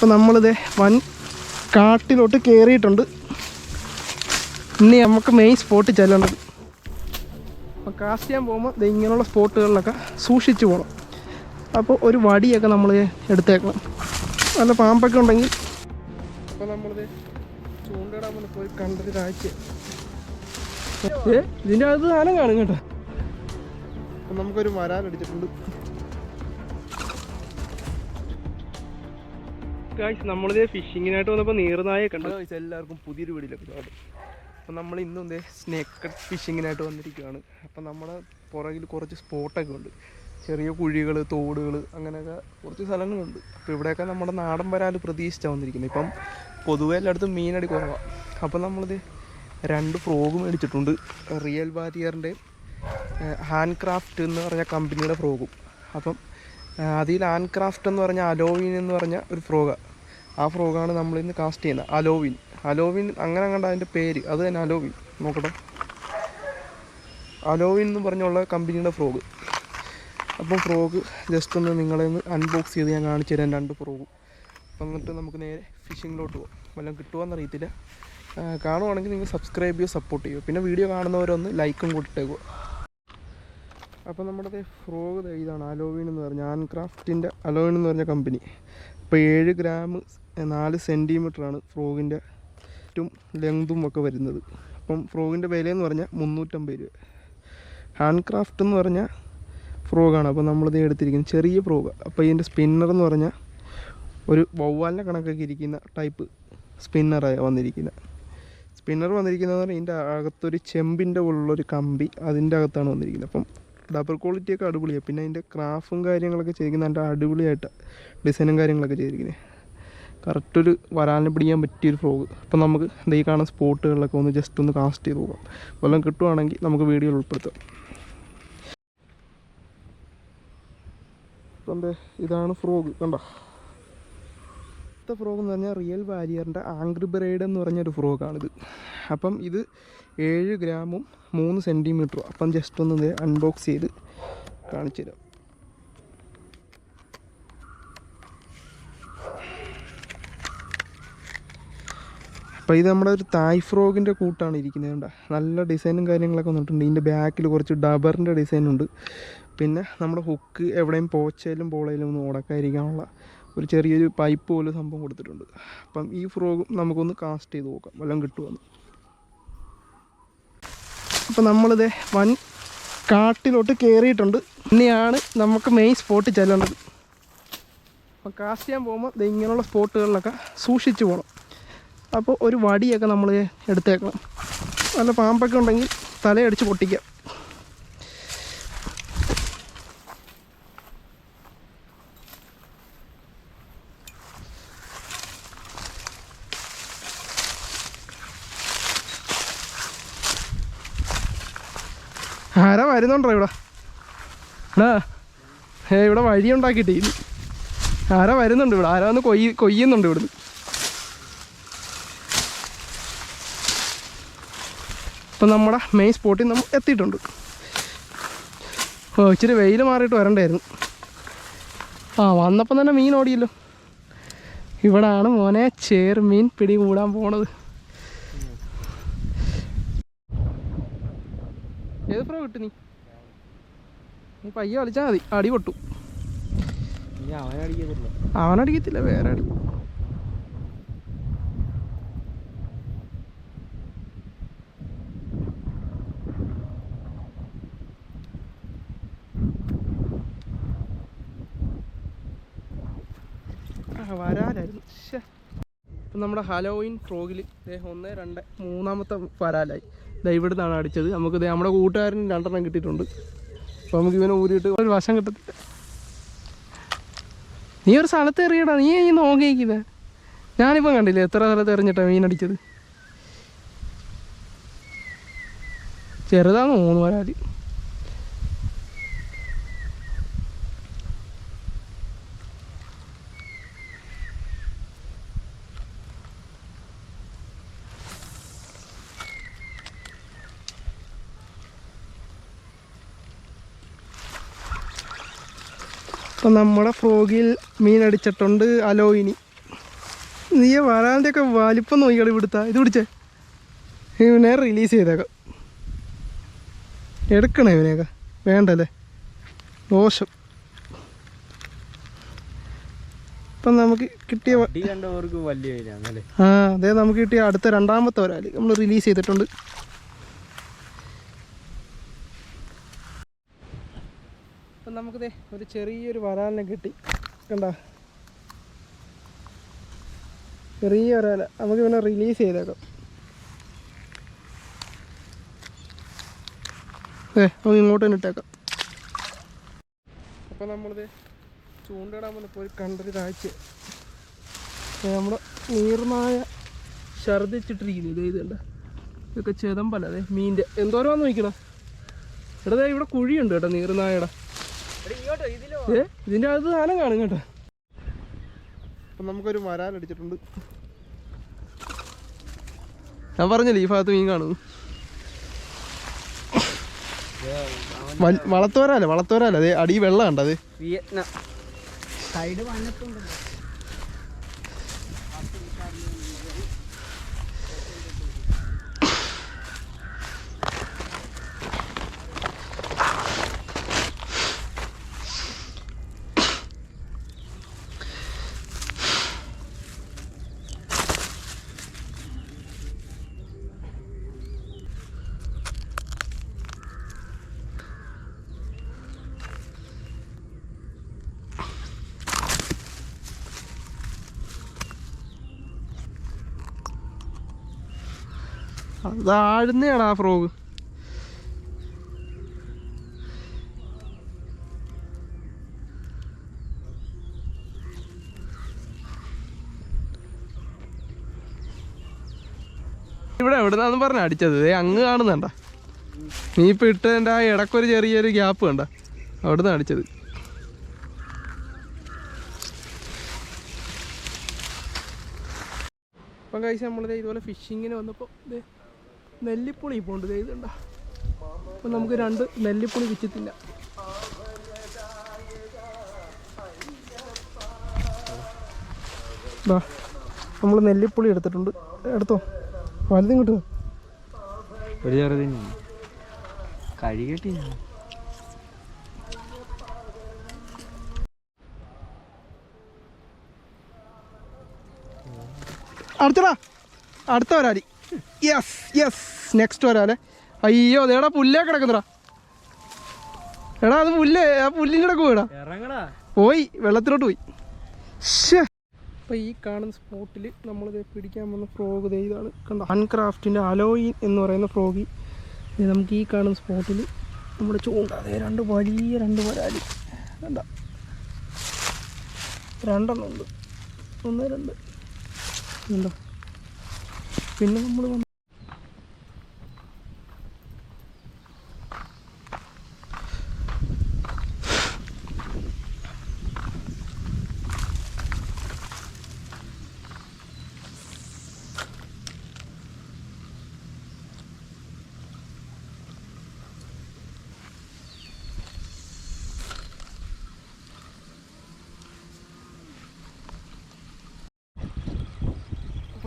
അപ്പോൾ നമ്മളിത് വൻ കാട്ടിലോട്ട് കയറിയിട്ടുണ്ട് ഇനി നമുക്ക് മെയിൻ സ്പോട്ട് ചെല്ലേണ്ടത്. അപ്പോൾ കാസ്റ്റ് ചെയ്യാൻ പോകുമ്പോൾ ഇത് ഇങ്ങനെയുള്ള സ്പോട്ടുകളിലൊക്കെ സൂക്ഷിച്ചു പോകണം അപ്പോൾ ഒരു വടിയൊക്കെ നമ്മൾ എടുത്തേക്കണം. നല്ല പാമ്പൊക്കെ ഉണ്ടെങ്കിൽ അപ്പോൾ നമ്മളിത് ചൂണ്ടിടാൻ വേണ്ടി പോയി കണ്ടൊരു കാഴ്ച. ഇതിന്റെ അകത്ത് സാധനം കാണും കേട്ടോ. നമുക്കൊരു വരാലടിച്ചിട്ടുണ്ട് ഗായ്സ് നമ്മളിത് ഫിഷിങ്ങിനായിട്ട് വന്നപ്പോൾ നീർനായ കണ്ടു. എല്ലാവർക്കും പുതിയൊരു വീടിലൊക്കെ സ്വാഗതം. അപ്പം നമ്മൾ ഇന്നും ഇതേ സ്നേക്ക് ഫിഷിങ്ങിനായിട്ട് വന്നിരിക്കുകയാണ്. അപ്പം നമ്മുടെ പുറകിൽ കുറച്ച് സ്പോട്ടൊക്കെ ഉണ്ട്. ചെറിയ കുഴികൾ തോടുകൾ അങ്ങനെയൊക്കെ കുറച്ച് സ്ഥലങ്ങളുണ്ട്. അപ്പോൾ ഇവിടെയൊക്കെ നമ്മുടെ നാടൻ വരാൽ പ്രതീക്ഷിച്ചാണ് വന്നിരിക്കുന്നത് ഇപ്പം പൊതുവെ എല്ലായിടത്തും മീനടി കുറവാണ് അപ്പം നമ്മളിത് രണ്ട് ഫ്രോഗ് മേടിച്ചിട്ടുണ്ട്. റിയൽ വാരിയറിന്റെ ഹാൻഡ് ക്രാഫ്റ്റ് എന്ന് പറഞ്ഞ കമ്പനിയുടെ ഫ്രോഗും അപ്പം അതിൽ ഹാൻഡ് ക്രാഫ്റ്റ് എന്ന് പറഞ്ഞ അലോവിൻ എന്ന് പറഞ്ഞ ഒരു ഫ്രോഗാണ് ആ ഫ്രോഗാണ് നമ്മൾ ഇന്ന് കാസ്റ്റ് ചെയ്യുന്നത്. അലോവിൻ. അലോവിൻ അങ്ങനെ കണ്ട അതിന്റെ പേര്. അത് തന്നെ അലോവിൻ. നോക്കട്ടെ. അലോവിൻ എന്ന് പറഞ്ഞുള്ള കമ്പനിയുടെ ഫ്രോഗ്. അപ്പം ഫ്രോഗ് ജസ്റ്റ് ഒന്ന് നിങ്ങളെ ഒന്ന് അൺബോക്സ് ചെയ്ത് ഞാൻ കാണിച്ചു തരാം രണ്ട് ഫ്രോഗ്. എന്നിട്ട് നമുക്ക് നേരെ ഫിഷിങ്ങിലോട്ട് പോകാം വല്ലതും കിട്ടുമോ അറിയത്തില്ല. കാണുവാണെങ്കിൽ നിങ്ങൾ സബ്സ്ക്രൈബ് ചെയ്യുക സപ്പോർട്ട് ചെയ്യുക. പിന്നെ വീഡിയോ കാണുന്നവരൊന്ന് ലൈക്കും കൂട്ടിട്ടേക്കുക അപ്പോൾ നമ്മുടെ ഫ്രോഗ് ഇതാണ് അലോവിൻ എന്ന് പറഞ്ഞ. ക്രാഫ്റ്റിന്റെ അലോവിൻ എന്ന് പറഞ്ഞ കമ്പനി. അപ്പോൾ ഏഴ് ഗ്രാം നാല് സെന്റിമീറ്ററാണ് ഫ്രോഗിന്റെ ഏറ്റവും ലെങ്തും ഒക്കെ വരുന്നത്. അപ്പം ഫ്രോഗിന്റെ വിലയെന്ന് പറഞ്ഞാൽ മുന്നൂറ്റമ്പത് രൂപ. ഹാൻഡ് ക്രാഫ്റ്റ് എന്ന് പറഞ്ഞാൽ ഫ്രോഗാണ്. അപ്പോൾ നമ്മളിത് എടുത്തിരിക്കുന്നത് ചെറിയ ഫ്രോഗ്. അപ്പോൾ ഇതിന്റെ സ്പിന്നർ എന്ന് പറഞ്ഞാൽ ഒരു വവ്വാലിനെ കണക്കൊക്കെ ഇരിക്കുന്ന ടൈപ്പ് സ്പിന്നറാണ് വന്നിരിക്കുന്നത്. സ്പിന്നർ വന്നിരിക്കുന്നത് പറഞ്ഞാൽ ഇതിന്റെ അകത്തൊരു ചെമ്പിന്റെ ഉള്ളൊരു കമ്പി അതിന്റെ അകത്താണ് വന്നിരിക്കുന്നത്. അപ്പം ഡബിൾ ക്വാളിറ്റിയൊക്കെ അടിപൊളിയാണ്. പിന്നെ അതിന്റെ ക്രാഫും കാര്യങ്ങളൊക്കെ ചെയ്തിരിക്കുന്നത് നല്ല അടിപൊളിയായിട്ട് ഡിസൈനും കാര്യങ്ങളൊക്കെ ചെയ്തിരിക്കുന്നത്. കറക്റ്റ് ഒരു വരാലിനെ പിടിക്കാൻ പറ്റിയൊരു ഫ്രോഗ് അപ്പം നമുക്ക് എന്താ ഈ കാണുന്ന സ്പോട്ടുകളിലൊക്കെ ഒന്ന് ജസ്റ്റ് ഒന്ന് കാസ്റ്റ് ചെയ്ത് പോകാം വല്ലതും കിട്ടുവാണെങ്കിൽ നമുക്ക് വീഡിയോയിൽ ഉൾപ്പെടുത്താം. അപ്പം ഇതാണ് ഫ്രോഗ് കണ്ടോ? അടുത്ത ഫ്രോഗ് എന്ന് പറഞ്ഞാൽ റിയൽ വാരിയറിന്റെ ആംഗ്രി ബ്രൈഡ് എന്ന് പറഞ്ഞൊരു ഫ്രോഗാണിത് അപ്പം ഇത് ഏഴ് ഗ്രാമും മൂന്ന് സെന്റിമീറ്ററും അപ്പം ജസ്റ്റ് ഒന്ന് അൺബോക്സ് ചെയ്ത് കാണിച്ചു തരാം അപ്പോൾ ഇത് നമ്മുടെ ഒരു തായ് ഫ്രോഗിന്റെ കൂട്ടാണ് ഇരിക്കുന്നത് കണ്ടോ? നല്ല ഡിസൈനും കാര്യങ്ങളൊക്കെ വന്നിട്ടുണ്ട്. ഇതിന്റെ ബാക്കിൽ കുറച്ച് ഡബറിന്റെ ഡിസൈൻ ഉണ്ട്. പിന്നെ നമ്മുടെ ഹുക്ക് എവിടെയും പോച്ചയിലും പോളയിലും ഒന്ന് ഉടക്കാതിരിക്കാനുള്ള ഒരു ചെറിയൊരു പൈപ്പ് പോലെ സംഭവം കൊടുത്തിട്ടുണ്ട്. അപ്പം ഈ ഫ്രോഗും നമുക്കൊന്ന് കാസ്റ്റ് ചെയ്ത് നോക്കാം. വല്ലതും കിട്ടുമെന്ന് അപ്പം നമ്മളിത് വൻ കാട്ടിലോട്ട് കയറിയിട്ടുണ്ട് ഇനിയാണ് നമുക്ക് മെയിൻ സ്പോട്ട് ചെല്ലേണ്ടത്. അപ്പം കാസ്റ്റ് ചെയ്യാൻ പോകുമ്പോൾ ഇങ്ങനെയുള്ള സ്പോട്ടുകളിലൊക്കെ സൂക്ഷിച്ചു പോകണം അപ്പോൾ ഒരു വടിയൊക്കെ നമ്മൾ എടുത്തേക്കണം. നല്ല പാമ്പൊക്കെ ഉണ്ടെങ്കിൽ തലയടിച്ച് പൊട്ടിക്കാം. ആരാ വരുന്നുണ്ടോ ഇവിടെ? എടാ ഏ ഇവിടെ വഴി ഉണ്ടാക്കിയിട്ടേ ആരാ വരുന്നുണ്ട് ഇവിടെ? ആരാ ഒന്ന് കൊയ്യ് കൊയ്യുന്നുണ്ട് ഇവിടുന്ന്? ഇപ്പം നമ്മുടെ മെയിൻ സ്പോട്ടിൽ നമ്മൾ എത്തിയിട്ടുണ്ട്. ഓ ഇച്ചിരി വെയിൽ മാറിയിട്ട് വരണ്ടായിരുന്നു. ആ വന്നപ്പം തന്നെ മീൻ ഓടിയല്ലോ. ഇവിടാണ് മോനെ ചേർ മീൻ പിടി കൂടാൻ പോണത്. ഏത് പ്രോ കിട്ടു നീ? നീ പയ്യെ കളിച്ചാൽ മതി. അടി പൊട്ടു. അവനടിക്കത്തില്ല വേറെ അടി ആ, വരാലായിരുന്നു ശ്ശെ. ഇപ്പം നമ്മുടെ ഹലോയിൻ ഫ്രോഗിൽ ഒന്ന് രണ്ട് മൂന്നാമത്തെ വരാലായി. ദേ ഇവിടുന്നാണ് അടിച്ചത്. നമുക്ക് ദേ നമ്മുടെ കൂട്ടുകാരന് രണ്ടെണ്ണം കിട്ടിയിട്ടുണ്ട്. അപ്പോൾ നമുക്ക് ഇവനെ ഊരിയിട്ട് ഒരു വശം കിട്ടത്തില്ല നീ ഒരു സ്ഥലത്ത് എറിയടാ. നീ ഈ നോക്കിയിരിക്കുന്നത് ഞാനിപ്പം കണ്ടില്ലേ എത്ര സ്ഥലത്ത് എറിഞ്ഞിട്ടാ മീൻ അടിച്ചത്? ചെറുതാന്ന് മൂന്ന് വരാൽ. അപ്പം നമ്മുടെ ഫ്രോഗിൽ മീൻ അടിച്ചിട്ടുണ്ട് അലോയിനി. നീ വരാന്റെ ഒക്കെ വലിപ്പം നോക്കിയാൽ ഇവിടുത്തെ. ഇത് പിടിച്ചേ. ഇവനെ റിലീസ് ചെയ്തേക്കാം. എടുക്കണേ ഇവനെയൊക്കെ. വേണ്ടല്ലേ? ദോഷം ഇപ്പം നമുക്ക് കിട്ടിയ ആ അതെ നമുക്ക് കിട്ടിയ അടുത്ത രണ്ടാമത്തെ ഒരാൾ നമ്മൾ റിലീസ് ചെയ്തിട്ടുണ്ട്. നമുക്കിതേ ഒരു ചെറിയൊരു വരാലിനെ കിട്ടി. കണ്ട? ചെറിയ വരാല. നമുക്ക് ഇവനെ റിലീസ് ചെയ്തേക്കാം. നമുക്ക് ഇങ്ങോട്ട് തന്നെ ഇട്ടേക്കാം. അപ്പൊ നമ്മളിത് ചൂണ്ടിടാൻ വന്നപ്പോൾ ഒരു കണ്ടൊരു കാഴ്ച. നമ്മുടെ നീർമായ ഛർദിച്ചിട്ടിരിക്കുന്നു ഇത് ഇതുണ്ട്. ഇതൊക്കെ ചെതമ്പല്ല അതെ മീന്റെ. എന്തോരമാന്ന് നോക്കണം എടാ ഇവിടെ കുഴിയുണ്ട് കേട്ടോ നീർനായയുടെ. ഏ? ഇതിന്റെ അകത്ത് സാധനം കാണും കേട്ടോ. അപ്പം നമുക്കൊരു വരാലടിച്ചിട്ടുണ്ട് ഞാൻ പറഞ്ഞില്ലേ ഈ ഭാഗത്ത് മീൻ കാണുന്നു വളത്തോരാലേ വളത്തോരാലേ അതെ അടി വെള്ളം കണ്ടത് വിയറ്റ്നാം. സൈഡ് വന്നിട്ടുണ്ടല്ലോ. അത് ആഴുന്നതാണ് ആ ഫ്രോഗ് ഇവിടെ എവിടുന്നാന്ന് പറഞ്ഞ അടിച്ചത്? അങ്ങ് കാണുന്നുണ്ട? നീ ഇപ്പൊ ഇട്ടതിന്റെ ആ ഇടക്കൊരു ചെറിയൊരു ഗ്യാപ്പ് കണ്ട? അവിടുന്ന് അടിച്ചത്. അപ്പം കഴിച്ച് നമ്മളിത് ഇതുപോലെ ഫിഷിങ്ങിന് വന്നപ്പോൾ നെല്ലിപ്പുളി പോണ്ട് ഉണ്ട് ഇതുണ്ട? അപ്പം നമുക്ക് രണ്ട് നെല്ലിപ്പുളി വിച്ചിട്ടില്ല നമ്മൾ നെല്ലിപ്പുളി എടുത്തിട്ടുണ്ട്. എടുത്തോ? വലുതും കിട്ടുമോ ഒരു ചെറുതിന് കഴുകട്ടി അടുത്തടാ. അടുത്ത യെസ് യെസ് നെക്സ്റ്റ് വരാല്ലേ? അയ്യോ അതേടാ പുല്ലേ കിടക്കുന്നടാ. എടാ അത് പുല്ലേ ആ പുല്ലിന്റെ ഇടയ്ക്ക് പോയടാ. ഇറങ്ങടാ. പോയി വെള്ളത്തിലോട്ട് പോയി. ശേ അപ്പോൾ ഈ കാണുന്ന സ്പോട്ടിൽ നമ്മളിത് പിടിക്കാൻ വന്ന ഫ്രോഗ് ദേ ഇതാണ്. കണ്ട? ഹൺക്രാഫ്റ്റിന്റെ അലോയിൻ എന്ന് പറയുന്ന ഫ്രോഗി ഇത് നമുക്ക് ഈ കാണുന്ന സ്പോട്ടിൽ നമ്മുടെ ചൂണ്ട. അതേ രണ്ട് വലിയ രണ്ട് വരാലി. കണ്ട? രണ്ടെണ്ണം ഉണ്ട്. ഒന്ന് രണ്ട്. ഉണ്ടോ പിന്നെ നമ്മൾ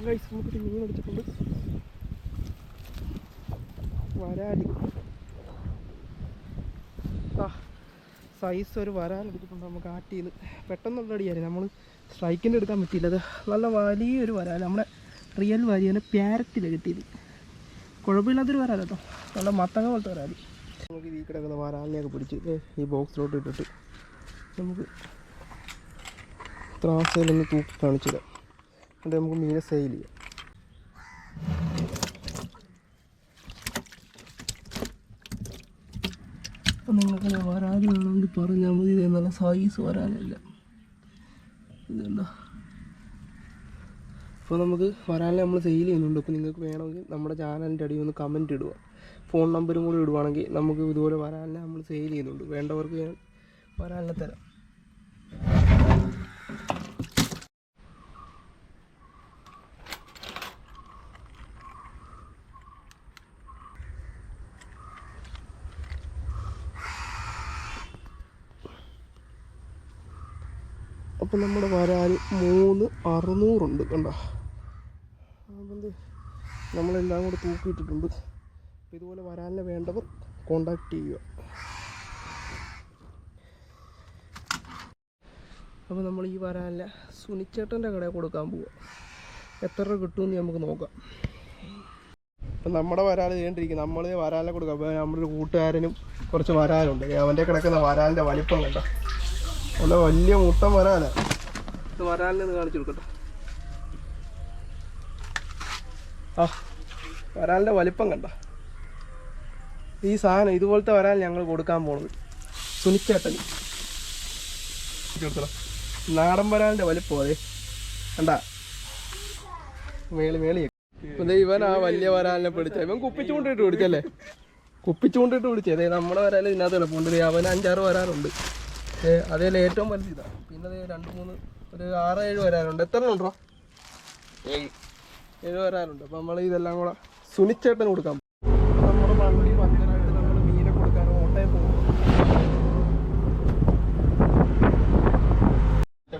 അപ്പം കഴിച്ച് മീൻ അടിച്ചിട്ടുണ്ട് വരാലി. സൈസ് ഒരു വരാൽ എടുത്തിട്ടുണ്ട് നമുക്ക് ചെയ്ത് പെട്ടെന്നുള്ള അടിയായിരുന്നു നമ്മൾ സ്ട്രൈക്കിന്റെ എടുക്കാൻ പറ്റിയില്ല. അത് നല്ല വലിയൊരു വരാൽ. നമ്മുടെ റിയൽ വാരിയാണ് പ്യാരറ്റിൽ കിട്ടിയത്. കുഴപ്പമില്ലാത്തൊരു വരാൽ കേട്ടോ. നല്ല മത്തങ്ങ പോലത്തെ വരാൽ. നമുക്ക് ഈ കിടക്കുന്ന വരാലിനെയൊക്കെ പിടിച്ച് ഈ ബോക്സിലോട്ട് ഇട്ടിട്ട് നമുക്ക് ത്രാസയിലൊന്ന് തൂക്കി കാണിച്ചിടാം എന്നിട്ട് നമുക്ക് മീനെ സെയിൽ ചെയ്യാം. അപ്പം നിങ്ങൾക്ക് വരാതി വേണമെങ്കിൽ പറഞ്ഞാൽ മതി. ഇത് നല്ല സൈസ് വരാനില്ല. അപ്പോൾ നമുക്ക് വരാനെ നമ്മൾ സെയിൽ ചെയ്യുന്നുണ്ട്. അപ്പോൾ നിങ്ങൾക്ക് വേണമെങ്കിൽ നമ്മുടെ ചാനലിന്റെ അടിയിൽ ഒന്ന് കമന്റ് ഇടുക. ഫോൺ നമ്പറും കൂടി ഇടുവാണെങ്കിൽ നമുക്ക് ഇതുപോലെ വരാനെ നമ്മൾ സെയിൽ ചെയ്യുന്നുണ്ട്. വേണ്ടവർക്ക് ഞാൻ വരാനെ തരാം. ഇപ്പം നമ്മുടെ വരാൽ മൂന്ന് അറുന്നൂറുണ്ട് കണ്ട? അതുകൊണ്ട് നമ്മളെല്ലാം കൂടെ തൂക്കിയിട്ടിട്ടുണ്ട്. ഇതുപോലെ വരാലിനെ വേണ്ടവർ കോണ്ടാക്ട് ചെയ്യുക. അപ്പോൾ നമ്മൾ ഈ വരാലിനെ സുനിച്ചേട്ടന്റെ കടയിൽ കൊടുക്കാൻ പോവുക എത്ര രൂപ കിട്ടുമെന്ന് നമുക്ക് നോക്കാം. അപ്പം നമ്മുടെ വരാൽ ചെയ്യേണ്ടിരിക്കും നമ്മൾ വരാലിനെ കൊടുക്കാം അപ്പോൾ നമ്മുടെ ഒരു കൂട്ടുകാരനും കുറച്ച് വരാലുണ്ട്. അവന്റെ കിടക്കുന്ന വരാലിന്റെ വലിപ്പം കണ്ട? നല്ല വലിയ മുട്ട വരാല ഇത് കാണിച്ചു കൊടുക്കട്ടെ. ആ വലിപ്പം കണ്ട. ഈ സാധനം ഇതുപോലത്തെ വരാൽ ഞങ്ങൾ കൊടുക്കാൻ പോണത് സുനിച്ചേട്ടൻ. നാടൻ വരാലിന്റെ വലിപ്പം അതെ. കണ്ട? മേളി മേളി. ഇവൻ ആ വലിയ വരാലിനെ പിടിച്ച. ഇവൻ കുപ്പിച്ചുകൊണ്ടിട്ട് പിടിച്ചല്ലേ? കുപ്പിച്ചുകൊണ്ടിട്ട് പിടിച്ചേ. നമ്മുടെ വരാൽ ഇതിനകത്ത് എളുപ്പമുണ്ട് അവൻ അഞ്ചാറ് വരാറുണ്ട് അതേലെ ഏറ്റവും വലുത് ഇതാ. പിന്നെ ദേ രണ്ട് മൂന്ന് ഒരു ആറ് ഏഴ് വരാറുണ്ട്. എത്ര ഉണ്ടോ? ഏഴ്. വരാറുണ്ട്. അപ്പൊ നമ്മൾ ഇതെല്ലാം കൂടെ സുനിച്ചേട്ടന് കൊടുക്കാം. പോകും. അപ്പൊ നമ്മുടെ വണ്ടി പഞ്ചറായിട്ട് നമ്മൾ മീനെ കൊടുക്കാൻ ഓട്ടയം പോകും.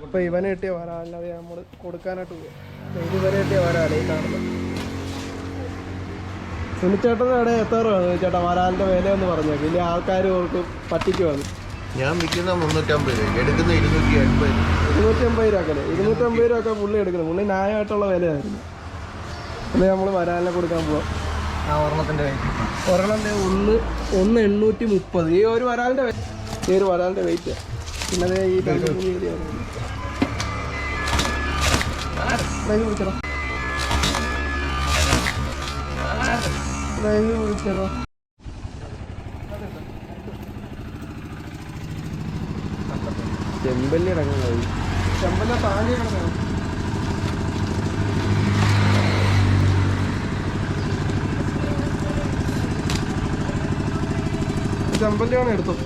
ഇപ്പൊ ഇവനെ കിട്ടിയ വരാനല്ലാതെ നമ്മൾ കൊടുക്കാനായിട്ട് പോകും. ഇതുവരെ കിട്ടിയ വരാലേ കാണുന്നത് സുനിച്ചേട്ടന്റെ അവിടെ എത്ര ചേട്ടാ വരാലിന്റെ വില എന്ന് പറഞ്ഞേക്ക്. വലിയ ആൾക്കാർ ഓർക്കും പറ്റിക്കുവാണ്. ഞാൻ വിൽക്കുന്ന മുന്നൂറ്റമ്പത് രൂപ എടുക്കുന്ന ഇരുന്നൂറ്റി എൺപത് രൂപ. ഇരുന്നൂറ്റി അമ്പത് രൂപ അല്ലേ ഇരുന്നൂറ്റമ്പത് രൂപ പുള്ളി എടുക്കണം. പുള്ളി ന്യായമായിട്ടുള്ള വിലയായിരുന്നു അത് നമ്മൾ വരാനെ കൊടുക്കാൻ പോവാം. ആ ഒരെണ്ണത്തിന്റെ ഒരെണ്ണം ഒന്ന് ഒന്ന് എണ്ണൂറ്റി മുപ്പത്. ഈ ഒരു വെയിറ്റ് ഈ ഒരു വരാളിന്റെ വെയിറ്റ് പിന്നെ ഈ ഏരിയ വിളിച്ചടാ വിളിച്ചോ ചെമ്പല്ലി ഇറങ്ങുന്നത് ചെമ്പന്റെ താഴെ ചെമ്പല്ലിയാണ് എടുത്തത്.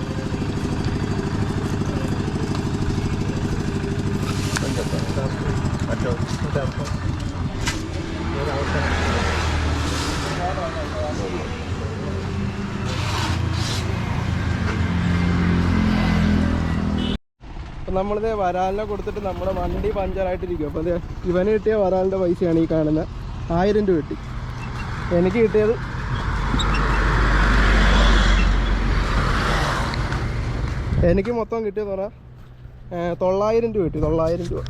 മറ്റോ അപ്പം നമ്മളിത് വരാലിനെ കൊടുത്തിട്ട് നമ്മുടെ വണ്ടി പഞ്ചറായിട്ടിരിക്കും അപ്പോൾ അത് ഇവന് കിട്ടിയ വരാലിന്റെ പൈസയാണ് ഈ കാണുന്ന ആയിരം രൂപ കിട്ടി. എനിക്ക് കിട്ടിയത് എനിക്ക് മൊത്തം കിട്ടിയെന്ന് പറഞ്ഞാൽ തൊള്ളായിരം രൂപ കിട്ടി തൊള്ളായിരം രൂപ.